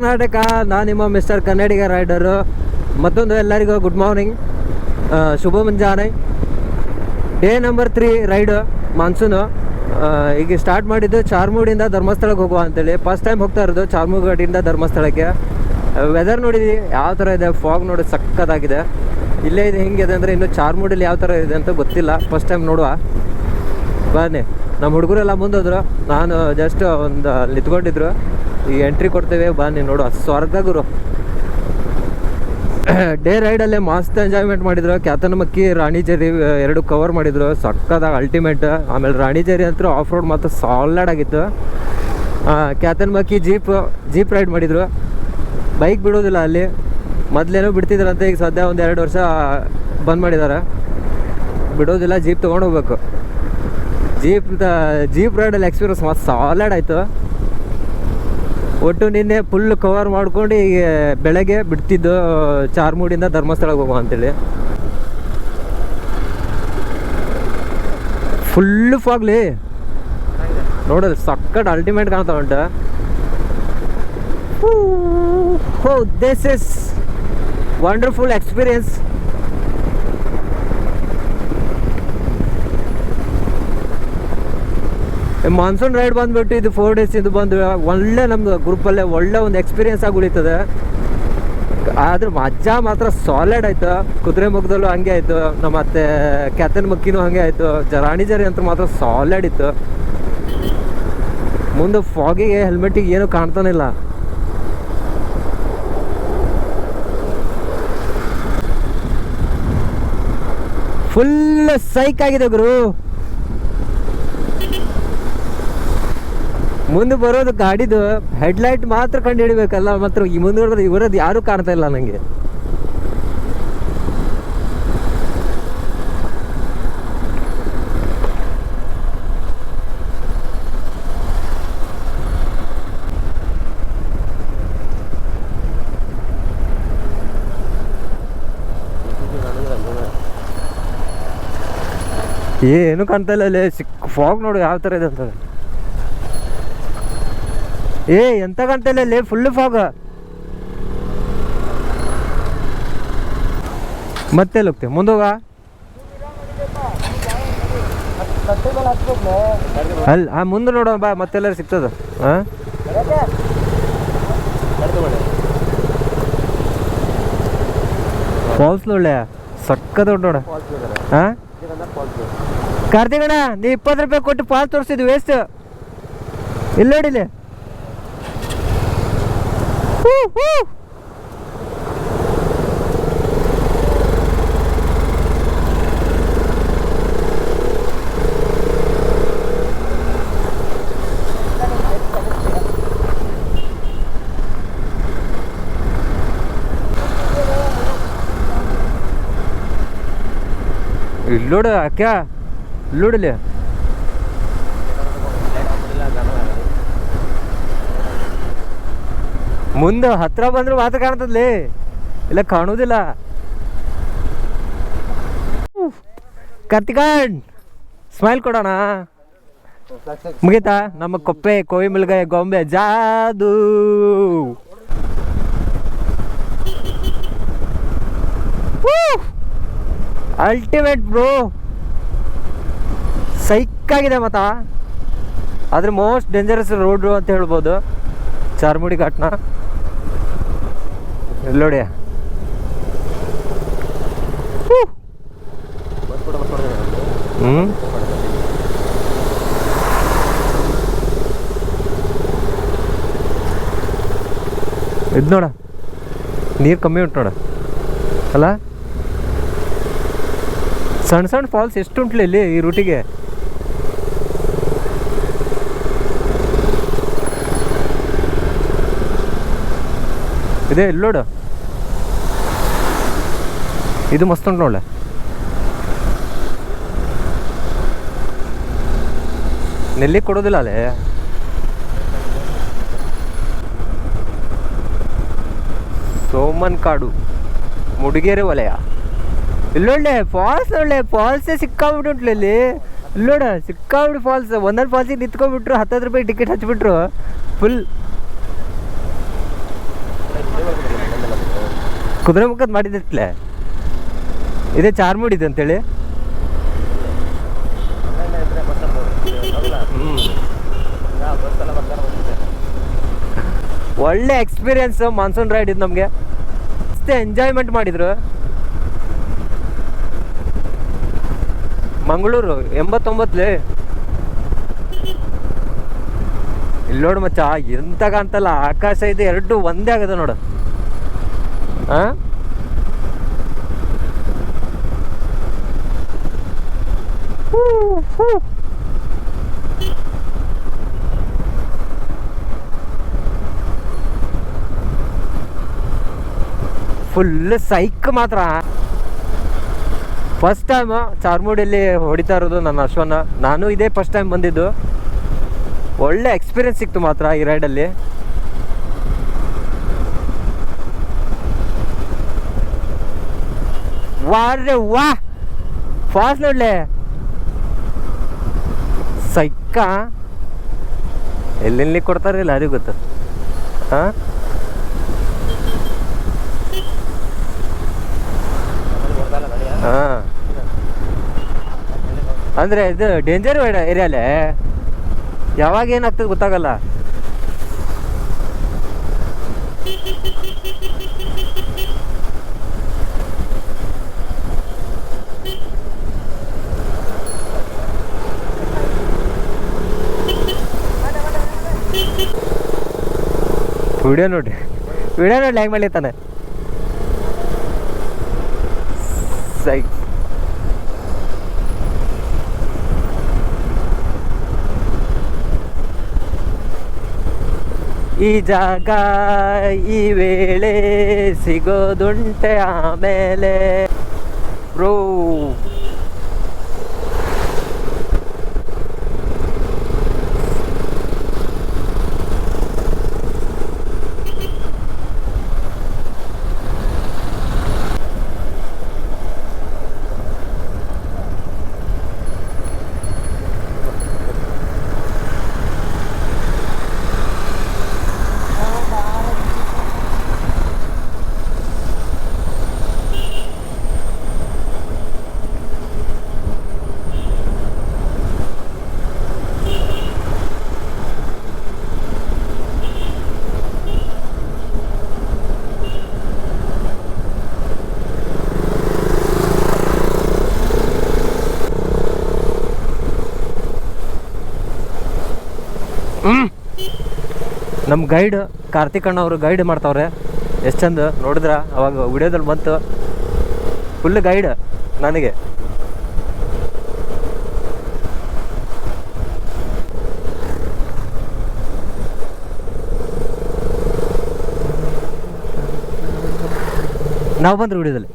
ಕರ್ನಾಟಕ, ನಾನು ನಿಮ್ಮ ಮಿಸ್ಟರ್ ಕನ್ನಡಿಗ ರೈಡರು ಮತ್ತೊಂದು ಎಲ್ಲರಿಗೂ ಗುಡ್ ಮಾರ್ನಿಂಗ್ ಶುಭ ಮುಂಜಾನೆ. Day number three ride monsoon ಈಗ ಸ್ಟಾರ್ಟ್ ಮಾಡಿದ್ದು ಚಾರ್ಮುಡಿಯಿಂದ ಧರ್ಮಸ್ಥಳಕ್ಕೆ ಹೋಗುವ ಅಂತೇಳಿ. ಫಸ್ಟ್ ಟೈಮ್ ಹೋಗ್ತಾ ಇರೋದು ಚಾರ್ಮುಗಡಿಯಿಂದ ಧರ್ಮಸ್ಥಳಕ್ಕೆ. ವೆದರ್ ನೋಡಿದ್ವಿ, ಯಾವ ಥರ ಇದೆ ಫಾಗ್ ನೋಡಿ ಸಕ್ಕತ್ತಾಗಿದೆ ಇಲ್ಲೇ ಇದೆ ಹೆಂಗಿದೆ ಅಂದರೆ ಇನ್ನು ಚಾರ್ಮುಡಿಲಿ ಯಾವ ಥರ ಇದೆ ಅಂತ ಗೊತ್ತಿಲ್ಲ. ಫಸ್ಟ್ ಟೈಮ್ ನೋಡುವ. ಬನ್ನಿ, ನಮ್ಮ ಹುಡುಗರೆಲ್ಲ ಮುಂದೋದ್ರು ನಾನು ಜಸ್ಟ್ ಒಂದು ನಿಂತ್ಕೊಂಡಿದ್ರು. ಈಗ ಎಂಟ್ರಿ ಕೊಡ್ತೇವೆ ಬನ್ನಿ ನೋಡು ಸ್ವರ್ಗ ಗುರು. ಡೇ ರೈಡಲ್ಲೇ ಮಸ್ತ್ ಎಂಜಾಯ್ಮೆಂಟ್ ಮಾಡಿದ್ರು. ಕ್ಯಾತನಮಕ್ಕಿ ರಾಣಿಜೇರಿ ಎರಡು ಕವರ್ ಮಾಡಿದ್ರು. ಸಕ್ಕದಾಗ ಅಲ್ಟಿಮೇಟ್ ಆಮೇಲೆ ರಾಣಿಜೇರಿ ಅಂತೂ ಆಫ್ ರೋಡ್ ಮಾತ್ರ ಸಾಲ್ಡ್ ಆಗಿತ್ತು. ಕ್ಯಾತನಮಕ್ಕಿ ಜೀಪ್ ಜೀಪ್ ರೈಡ್ ಮಾಡಿದ್ರು. ಬೈಕ್ ಬಿಡೋದಿಲ್ಲ ಅಲ್ಲಿ. ಮೊದಲೇನೋ ಬಿಡ್ತಿದ್ರಂತೆ, ಈಗ ಸದ್ಯ ಒಂದು ಎರಡು ವರ್ಷ ಬಂದ್ ಮಾಡಿದ್ದಾರೆ ಬಿಡೋದಿಲ್ಲ ಜೀಪ್ ತೊಗೊಂಡು ಹೋಗ್ಬೇಕು. ಜೀಪ್ ಜೀಪ್ ರೈಡಲ್ಲಿ ಎಕ್ಸ್ಪೀರಿಯನ್ಸ್ ಮಸ್ತ್ ಸಾಲ್ಡ್ ಆಯಿತು. ಒಟ್ಟು ನಿನ್ನೆ ಫುಲ್ ಕವರ್ ಮಾಡ್ಕೊಂಡು ಈಗ ಬೆಳಗ್ಗೆ ಬಿಡ್ತಿದ್ದು ಚಾರ್ಮೂಡಿಂದ ಧರ್ಮಸ್ಥಳಕ್ಕೆ ಹೋಗುವ ಅಂತೇಳಿ. ಫುಲ್ಲು ಫಾಗ್ಲಿ ನೋಡೋದು ಸಕ್ಕಟ್ ಅಲ್ಟಿಮೇಟ್ ಕಾಣ್ತಾ ಉಂಟು. ಹೋ this is wonderful experience monsoon ride ಬಂದ್ಬಿಟ್ಟು ಇದು ಫೋರ್ ಡೇಸ್ ಇದು ಬಂದು, ಒಳ್ಳೆ ನಮ್ದು ಗ್ರೂಪಲ್ಲೇ ಒಳ್ಳೆ ಒಂದು ಎಕ್ಸ್ಪೀರಿಯನ್ಸ್ ಆಗಿ ಉಳಿತದೆ. ಆದ್ರೆ ಮಜಾ ಮಾತ್ರ ಸಾಲಿಡ್ ಆಯ್ತು. ಕುದುರೆ ಮುಖದಲ್ಲೂ ಹಂಗೆ ಆಯ್ತು. ನಮ್ಮ ಮತ್ತೆ ಕ್ಯಾತನ್ ಮಕ್ಕಿನೂ ಹಂಗೆ ಆಯ್ತು. ರಾಣಿ ಜರಿ ಅಂತ ಮಾತ್ರ ಸಾಲಿಡ್ ಇತ್ತು. ಮುಂದೆ ಫಾಗಿಗೆ ಹೆಲ್ಮೆಟಿಗೆ ಏನು ಕಾಣ್ತಾನಿಲ್ಲ ಫುಲ್ ಸೈಕ್ ಆಗಿದೆ ಗುರು. ಮುಂದೆ ಬರೋದು ಗಾಡಿದು ಹೆಡ್ಲೈಟ್ ಮಾತ್ರ ಕಂಡು ಹಿಡಿಬೇಕಲ್ಲ ಮಾತ್ರ ಈ ಮುಂದೆ ಇವರದ್ದು ಯಾರು ಕಾಣ್ತಾ ಇಲ್ಲ ನನಗೆ ಏನು ಕಾಣ್ತಾ ಇಲ್ಲ ಅಲ್ಲಿ ಸಿಕ್ ಫಾಗ್ ನೋಡು ಯಾವ ಥರ ಇದೆ ಅಂತ. ಏ, ಎಂತ ಇಲ್ಲಿ ಫುಲ್ ಫಾಗ ಮತ್ತೆ ಹೋಗ್ತೇವೆ ಮುಂದೋಗ ಅಲ್ಲ ಆ, ಮುಂದೆ ನೋಡೋ ಬಾ, ಮತ್ತೆಲ್ಲರೂ ಸಿಗ್ತದ. ಹಾಂ ಫಾಲ್ಸ್ ಒಳ್ಳೆ ಸಕ್ಕದ ನೋಡ. ಹಾಂ ಕಾರ್ತಿಕಣ್ಣ ನೀ ಇಪ್ಪತ್ತು ರೂಪಾಯಿ ಕೊಟ್ಟು ಫಾಲ್ಸ್ ತೋರಿಸಿದ್ವಿ ವೇಸ್ಟ್ ಇಲ್ಲ. ನೋಡಿಲಿ ಹೂ, ಹೂ. ಇಲ್ಲೋಡು ಅಕ್ಕ ಇಲ್ಲೋಡಿಲಿ ಮುಂದೆ ಹತ್ರ ಬಂದ್ರೆ ಮಾತ್ರ ಕಾಣ್ತದ್ಲಿ? ಇಲ್ಲ, ಕಾಣುದಿಲ್ಲ. ಕತ್ಕಂಡ್ ಸ್ಮೈಲ್ ಕೊಡೋಣ. ಮುಗೀತಾ? ನಮ್ಮ ಕೊಪ್ಪೆ ಕೋವಿ ಮಿಲ್ಗಾಯ ಗೊಂಬೆ, ಜಾದು. ಅಲ್ಟಿಮೇಟ್ ಬ್ರೋ ಸೈಕ್ ಆಗಿದೆ ಮತ್ತ. ಆದ್ರೆ ಮೋಸ್ಟ್ ಡೇಂಜರಸ್ ರೋಡ್ ಅಂತ ಹೇಳ್ಬೋದು. ಚಾರ್ಮುಡಿ ಘಾಟ್ನ. ಎಲ್ಲೋಡಿ. ಹ್ಞೂ ಇದು ನೋಡ. ನೀರು ಕಮ್ಮಿ ಉಂಟು ನೋಡ. ಅಲ್ಲ? ಸಣ್ಣ ಸಣ್ಣ ಫಾಲ್ಸ್ ಎಷ್ಟು ಉಂಟ್ಲಿ ಇಲ್ಲಿ ಈ ರೂಟಿಗೆ ಇದೆ ಎಲ್ಲೋಡು ಇದು ಮಸ್ತ್ ಉಂಟು ನೋಡಲೆ. ನೆಲ್ಲಿ ಕೊಡೋದಿಲ್ಲ ಅಲ್ಲೇ? ಸೋಮನ್ ಕಾಡು ಮುಡಿಗೇರಿ ವಲಯ. ಇಲ್ಲೊಳ್ಳೆ ಫಾಲ್ಸ್ ಒಳ್ಳೆ ಫಾಲ್ಸೇ ಸಿಕ್ಕಾಬಿಟ್ಟು ಇಲ್ಲಿ. ಇಲ್ಲೋಡ ಸಿಕ್ಕಾಬಿಟ್ಟು ಫಾಲ್ಸ್ ಒಂದೊಂದು ಫಾಲ್ಸಿಗೆ ನಿಂತ್ಕೊಂಡ್ಬಿಟ್ರು ಹತ್ತತ್ತು ರೂಪಾಯಿ ಟಿಕೆಟ್ ಹಚ್ಬಿಟ್ರು ಫುಲ್ ಕುದುರೆ ಮುಖದ್ ಮಾಡಿದ್ದಿತ್ಲೆ ಇದೇ ಚಾರ್ಮುಡಿ ಇದೆ ಅಂತೇಳಿ? ಒಳ್ಳೆ ಎಕ್ಸ್ಪೀರಿಯನ್ಸ್ ಮಾನ್ಸೂನ್ ರೈಡ್ ಇದು ನಮಗೆ. ಅಷ್ಟೇ ಎಂಜಾಯ್ಮೆಂಟ್ ಮಾಡಿದ್ರು. ಮಂಗಳೂರು ಎಂಬತ್ತೊಂಬತ್ತಲೇ ಇಲ್ಲಿ ನೋಡು ಮಚ್ಚ ಎಂತಾಗ ಅಂತಲ್ಲ ಆಕಾಶ ಇದೆ, ಎರಡು ಒಂದೇ ಆಗದ ನೋಡು. ಆ. ಫುಲ್ ಸೈಕ್ ಮಾತ್ರ. ಫಸ್ಟ್ ಟೈಮ್ ಚಾರ್ಮುಡಿಯಲ್ಲಿ ಹೊಡಿತಾ ಇರೋದು ನನ್ನ ಅಶ್ವನ ನಾನು ಇದೇ ಫಸ್ಟ್ ಟೈಮ್ ಬಂದಿದ್ದು. ಒಳ್ಳೆ ಎಕ್ಸ್ಪೀರಿಯನ್ಸ್ ಸಿಕ್ತು ಮಾತ್ರ ಈ ರೈಡಲ್ಲಿ ವಾರೆ ವಾ! ಫಾಸ್ಟ್ ನೋಡ್ಲೆ. ಸೈಕ್ಕ ಎಲ್ಲೆಲ್ಲಿ ಕೊಡ್ತಾರಿಲ್ಲ ಯಾರಿಗೂ ಗೊತ್ತು. ಹಾಂ ಹಾಂ ಅಂದರೆ ಇದು ಡೇಂಜರ್ ಏರಿಯಾಲೇ ಯಾವಾಗ ಏನಾಗ್ತದೆ ಗೊತ್ತಾಗಲ್ಲ. ವಿಡಿಯೋ ನೋಡ್ರಿ. ವಿಡಿಯೋ ನೋಡಿ ಹೆಂಗೆ ಮಾಡ್ಲಿತ್ತಾನೆ ಈ ಜಾಗ ಈ ವೇಳೆ ಸಿಗೋದುಂಟೆ ಆಮೇಲೆ. ಬ್ರೋ ನಮ್ಮ ಗೈಡ್ ಕಾರ್ತಿಕ್ ಅಣ್ಣ ಅವರು ಗೈಡ್ ಮಾಡ್ತಾವ್ರೆ. ಎಷ್ಟು ಚಂದ ನೋಡಿದ್ರ? ಅವಾಗ ವಿಡಿಯೋದಲ್ಲಿ ಬಂತು. ಫುಲ್ ಗೈಡ್ ನನಗೆ. ನಾವು ಬಂದರು ವಿಡಿಯೋದಲ್ಲಿ.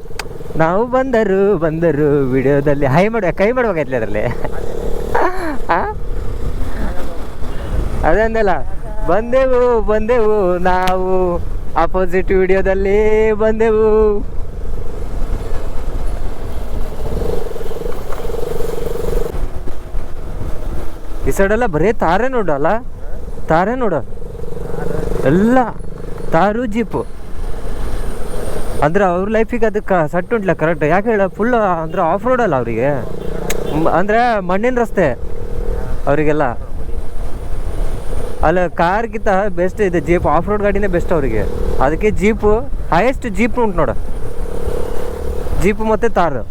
ನಾವು ಬಂದರು ಬಂದರು ವಿಡಿಯೋದಲ್ಲಿ. ಹೈ ಮಾಡುವ ಕೈ ಮಾಡ್ಬೇಕಾಯ್ತಲ್ಲ ಅದರಲ್ಲಿ. ಅದೇ ಅಂದಲ್ಲ. ಬಂದೆವು ಬಂದೆವು ನಾವು. ಅಪೋಸಿಟ್ ವಿಡಿಯೋದಲ್ಲಿ ಬಂದೆವು. ಈ ಸೈಡೆಲ್ಲ ಬರೀ ತಾರೆ ನೋಡಲ್ಲ? ತಾರೆ ನೋಡ. ಎಲ್ಲ ತಾರು ಜೀಪು. ಅಂದ್ರೆ ಅವ್ರ ಲೈಫಿಗೆ ಅದಕ್ಕೆ ಸಟ್ ಉಂಟ್ಲ ಕರೆಕ್ಟ್ ಯಾಕೆ ಹೇಳ ಫುಲ್ ಅಂದ್ರೆ ಆಫ್ ರೋಡ್ ಅಲ್ಲ ಅವರಿಗೆ. ಅಂದ್ರೆ ಮಣ್ಣಿನ ರಸ್ತೆ ಅವರಿಗೆಲ್ಲ. ಅಲ್ಲ, ಕಾರ್ಗಿಂತ ಬೆಸ್ಟ್ ಇದೆ. ಜೀಪ್ ಆಫ್ ರೋಡ್ ಗಾಡಿನೇ ಬೆಸ್ಟ್ ಅವರಿಗೆ. ಅದಕ್ಕೆ ಜೀಪು ಹೈಯೆಸ್ಟ್ ಜೀಪ್ ಉಂಟು ನೋಡು. ಜೀಪ್ ಮತ್ತು ತಾರು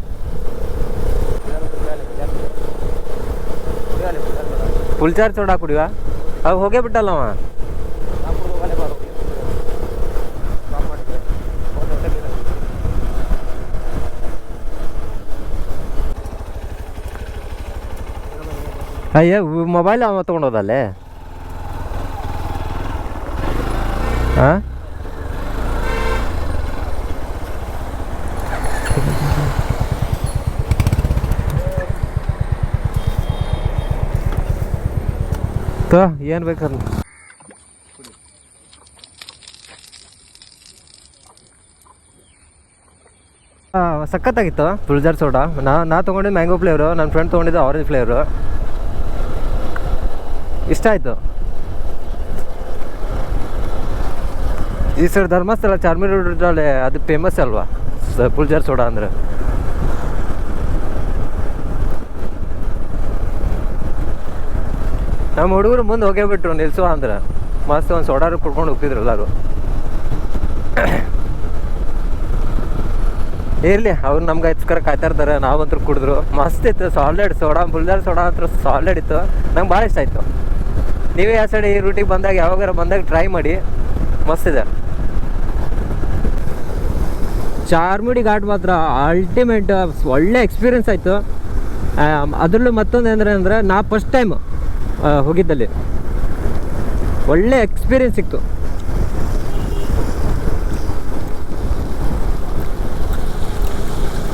ಫುಲ್ ಚಾರ್ಜ್ ಸೋಡಾ ಕುಡಿವ ಅವು ಹೋಗೇ ಬಿಟ್ಟಲ್ಲ ಅವ. ಅಯ್ಯ ಮೊಬೈಲ್ ಅವ ತೊಗೊಂಡೋದಲ್ಲೇ ಹಾಂ ಏನು ಬೇಕಾದ್ರೆ ಸಖತ್ತಾಗಿತ್ತು? ತುಳ್ಜಾರ್ ಸೋಡಾ ನಾ ನಾ ತೊಗೊಂಡಿದ್ದು ಮ್ಯಾಂಗೋ ಫ್ಲೇವರು ನನ್ನ ಫ್ರೆಂಡ್ ತೊಗೊಂಡಿದ್ದು ಆರೆಂಜ್ ಫ್ಲೇವರು ಇಷ್ಟ ಆಯಿತು? ಈ ಸರ್ ಧರ್ಮಸ್ಥಳ ಚಾರ್ಮಿ ರೋಡಲ್ಲಿ ಅದು ಫೇಮಸ್ ಅಲ್ವಾ? ಪುಲ್ಜಾರ್ ಸೋಡಾ ಅಂದ್ರೆ. ನಮ್ಮ ಹುಡುಗರು ಮುಂದೆ ಹೋಗೇ ಬಿಟ್ರು ನಿಲ್ಸುವ ಅಂದ್ರೆ. ಮಸ್ತ್ ಒಂದು ಸೋಡಾರು ಕುಡ್ಕೊಂಡು ಹೋಗ್ತಿದ್ರು ಎಲ್ಲರೂ. ಇರ್ಲಿ, ಅವ್ರು ನಮ್ಗೆ ಹಚ್ಕರ ಕಾಯ್ತಾ ಇರ್ತಾರೆ ನಾವಂತೂ ಕುಡಿದ್ರು. ಮಸ್ತ್ ಇತ್ತು ಸಾಲಿಡ್ ಸೋಡಾ ಬುಲ್ದಾರ್ ಸೋಡಾ ಅಂತ ಸಾಲಿಡ್ ಇತ್ತು. ನಂಗೆ ಭಾಳ ಇಷ್ಟ ಆಯಿತು. ನೀವೇ ಆ ಸೈಡ್ ಈ ರೂಟಿಗೆ ಬಂದಾಗ ಯಾವಾಗಾರ ಬಂದಾಗ ಟ್ರೈ ಮಾಡಿ. ಮಸ್ತ್ ಇದೆ. ಚಾರ್ಮುಡಿ ಘಾಟ್ ಮಾತ್ರ ಅಲ್ಟಿಮೇಟ್ ಒಳ್ಳೆ ಎಕ್ಸ್ಪೀರಿಯನ್ಸ್ ಆಯಿತು. ಅದರಲ್ಲೂ ಮತ್ತೊಂದು ಅಂದರೆ ಅಂದರೆ ನಾ ಫಸ್ಟ್ ಟೈಮ್ ಹೋಗಿದ್ದಲ್ಲಿ. ಒಳ್ಳೆ ಎಕ್ಸ್ಪೀರಿಯನ್ಸ್ ಸಿಕ್ತು.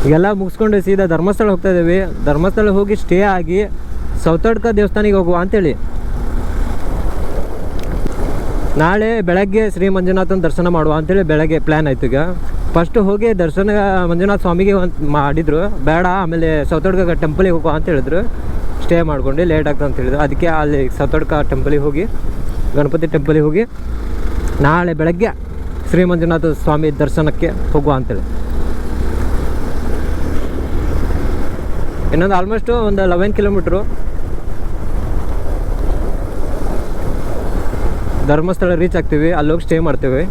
ಈಗೆಲ್ಲ ಮುಗಿಸ್ಕೊಂಡು ಸೀದಾ ಧರ್ಮಸ್ಥಳ ಹೋಗ್ತಾ ಇದ್ದೀವಿ. ಧರ್ಮಸ್ಥಳ ಹೋಗಿ ಸ್ಟೇ ಆಗಿ ಸೌತಡ್ಕ ದೇವಸ್ಥಾನಿಗೆ ಹೋಗುವ ಅಂತೇಳಿ. ನಾಳೆ ಬೆಳಗ್ಗೆ ಶ್ರೀ ಮಂಜುನಾಥನ ದರ್ಶನ ಮಾಡುವ ಅಂತೇಳಿ ಬೆಳಗ್ಗೆ ಪ್ಲ್ಯಾನ್ ಆಯ್ತು ಈಗ. ಫಸ್ಟ್ ಹೋಗಿ ದರ್ಶನ, ಮಂಜುನಾಥ ಸ್ವಾಮಿಗೆ ಒಂದು ಮಾಡಿದ್ರು. ಬೇಡ, ಆಮೇಲೆ ಸೌತಡ್ಕ ಟೆಂಪಲಿಗೆ ಹೋಗುವ ಅಂತ ಹೇಳಿದ್ರು. ಸ್ಟೇ ಮಾಡ್ಕೊಂಡು ಲೇಟ್ ಆಗ್ತದೆ ಅಂತ ಹೇಳಿದ್ರು. ಅದಕ್ಕೆ ಅಲ್ಲಿ ಸೌತಡ್ಕ ಟೆಂಪಲಿಗೆ ಹೋಗಿ, ಗಣಪತಿ ಟೆಂಪಲಿಗೆ ಹೋಗಿ, ನಾಳೆ ಬೆಳಗ್ಗೆ ಶ್ರೀ ಮಂಜುನಾಥ ಸ್ವಾಮಿ ದರ್ಶನಕ್ಕೆ ಹೋಗುವ ಅಂತೇಳಿ ಇನ್ನೊಂದು ಆಲ್ಮೋಸ್ಟು ಒಂದು ಲೆವೆನ್ ಕಿಲೋಮೀಟ್ರು ಧರ್ಮಸ್ಥಳ ರೀಚ್ ಆಗ್ತೀವಿ. ಅಲ್ಲೋಗಿ ಸ್ಟೇ ಮಾಡ್ತೀವಿ.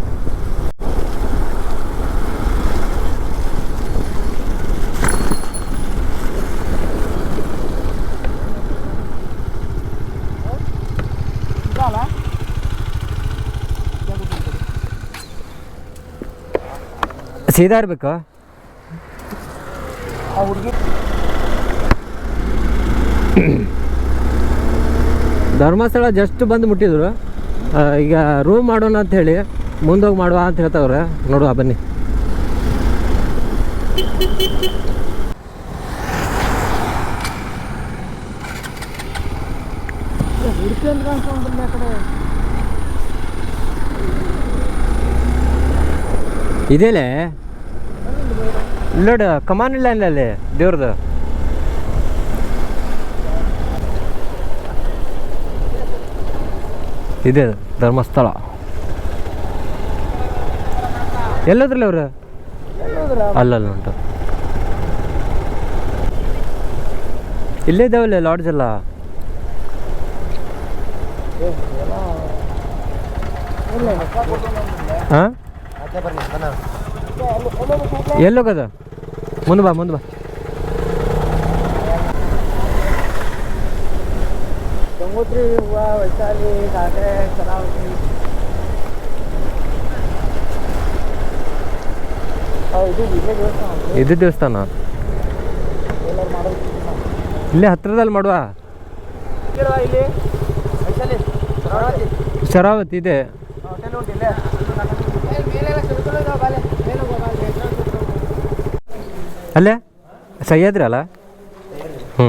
ಸೀದಾ ಇರಬೇಕು? ಧರ್ಮಸ್ಥಳ ಜಸ್ಟ್ ಬಂದು ಮುಟ್ಟಿದ್ರು. ಈಗ ರೂಮ್ ಮಾಡೋಣ ಅಂತ ಹೇಳಿ ಮುಂದೋಗಿ ಮಾಡುವ ಅಂತ ಹೇಳ್ತಾವ್ರೆ. ನೋಡುವ ಬನ್ನಿ. ಇದೇಲೆ? ನೋಡು ಕಮಾನ್ ಇಲ್ಲ ಅಲ್ಲಿ ದೇವ್ರದ್ದು ಇದೆ ಧರ್ಮಸ್ಥಳ. ಎಲ್ಲದ್ರಲ್ಲಿ ಅವ್ರು? ಅಲ್ಲಲ್ಲ ಉಂಟು. ಇಲ್ಲೇ ಇದಾವಲ್ಲ ಲಾಡ್ಜ್ ಎಲ್ಲ? ಹಾಂ? ಎಲ್ಲೋಗದ ಮುಂದೆ ಬಾ ಮುಂದೆ ಬಾ. ಗಂಗೋತ್ರಿ ಹೂವು ವೈಶಾಲಿ ಸಾಗರೆ ಕರಾವತಿ ಇದು ದೇವಸ್ಥಾನ. ಇಲ್ಲೇ ಹತ್ರದಲ್ಲಿ ಮಾಡುವ? ಶರಾವತಿ ಇದೆ. ಅಲ್ಲೇ? ಸಹ್ಯಾದ್ರಿ ಅಲ್ಲ? ಹ್ಞೂ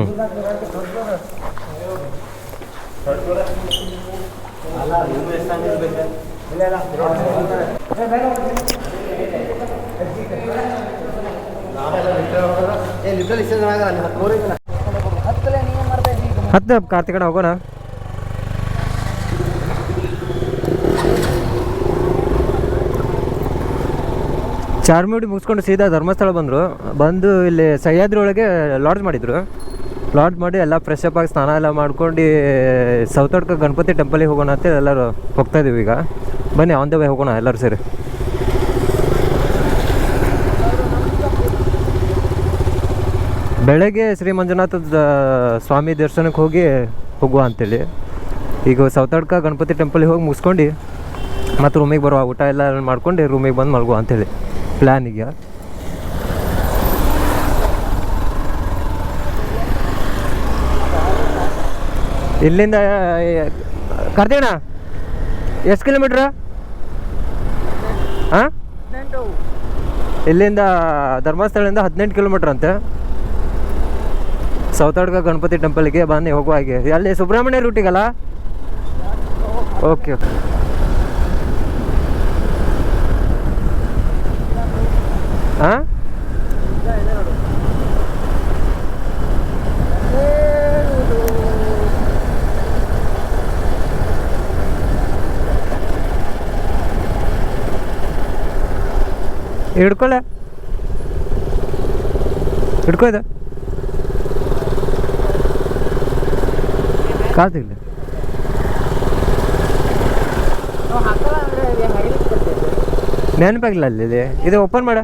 ಹತ್ತು ಕಾರ್ತಿಕ ಹೋಗೋಣ. ಚಾರ್ಮುಡಿ ಮುಗಿಸ್ಕೊಂಡು ಸೀದಾ ಧರ್ಮಸ್ಥಳ ಬಂದರು. ಬಂದು ಇಲ್ಲಿ ಸಹ್ಯಾದ್ರಿ ಒಳಗೆ ಲಾಡ್ಜ್ ಮಾಡಿದರು. ಲಾಡ್ಜ್ ಮಾಡಿ ಎಲ್ಲ ಫ್ರೆಶ್ ಅಪ್ ಆಗಿ ಸ್ನಾನ ಎಲ್ಲ ಮಾಡ್ಕೊಂಡು ಸೌತಡ್ಕ ಗಣಪತಿ ಟೆಂಪಲಿಗೆ ಹೋಗೋಣ ಅಂತ ಎಲ್ಲರೂ ಹೋಗ್ತಾ ಇದೀವಿ ಈಗ. ಬನ್ನಿ ಆನ್ ದ ವೇ ಹೋಗೋಣ ಎಲ್ಲರೂ ಸೇರಿ. ಬೆಳಗ್ಗೆ ಶ್ರೀ ಮಂಜುನಾಥದ ಸ್ವಾಮಿ ದರ್ಶನಕ್ಕೆ ಹೋಗಿ ಹೋಗುವ ಅಂತೇಳಿ. ಈಗ ಸೌತಡ್ಕ ಗಣಪತಿ ಟೆಂಪಲಿಗೆ ಹೋಗಿ ಮುಗಿಸ್ಕೊಂಡು, ಮತ್ತು ರೂಮಿಗೆ ಬರುವ ಊಟ ಎಲ್ಲ ಮಾಡ್ಕೊಂಡು ರೂಮಿಗೆ ಬಂದು ಮಲ್ಗುವ ಅಂತೇಳಿ. ಪ್ಲ್ಯಾನ್ ಇಲ್ಲಿಂದ ಕರ್ದೇಣ ಎಷ್ಟು ಕಿಲೋಮೀಟ್ರ? ಹಾಂ ಇಲ್ಲಿಂದ, ಧರ್ಮಸ್ಥಳದಿಂದ ಹದಿನೆಂಟು ಕಿಲೋಮೀಟ್ರ್ ಅಂತೆ. ಸೌತಡ್ಕ ಗಣಪತಿ ಟೆಂಪಲ್ಗೆ ಬನ್ನಿ, ಹೋಗುವ ಹಾಗೆ. ಅಲ್ಲಿ ಸುಬ್ರಹ್ಮಣ್ಯ ರೂಟಿಗಲ್ಲ ಓಕೆ ಓಕೆ ಹಾಂ ಹಿಡ್ಕೊಳೆ ಹಿಡ್ಕೊಯ್ದ ಇದು. ಬರ್ತೈತೆ ನೆನಪಾಗಿಲ್ಲ ಅಲ್ಲಿ. ಇದು ಓಪನ್ ಮಾಡ.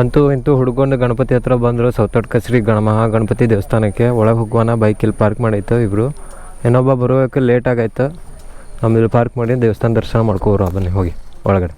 ಅಂತೂ ಇಂತೂ ಹುಡ್ಕೊಂಡು ಗಣಪತಿ ಹತ್ರ ಬಂದರು ಸೌತಡ್ ಕಸ್ರಿ ಗಣ ಮಹಾಗಣಪತಿ ದೇವಸ್ಥಾನಕ್ಕೆ. ಒಳಗೆ ಹೋಗುವಾನ ಬೈಕ್ ಇಲ್ಲಿ ಪಾರ್ಕ್ ಮಾಡೈತೆ ಇಬ್ಬರು ಇನ್ನೊಬ್ಬ ಬರೋಕೆ ಲೇಟ್ ಆಗೈತೆ. ನಮ್ಮಲ್ಲಿ ಪಾರ್ಕ್ ಮಾಡಿ ದೇವಸ್ಥಾನ ದರ್ಶನ ಮಾಡ್ಕೋರು ಬನ್ನಿ, ಹೋಗಿ ಒಳಗಡೆ.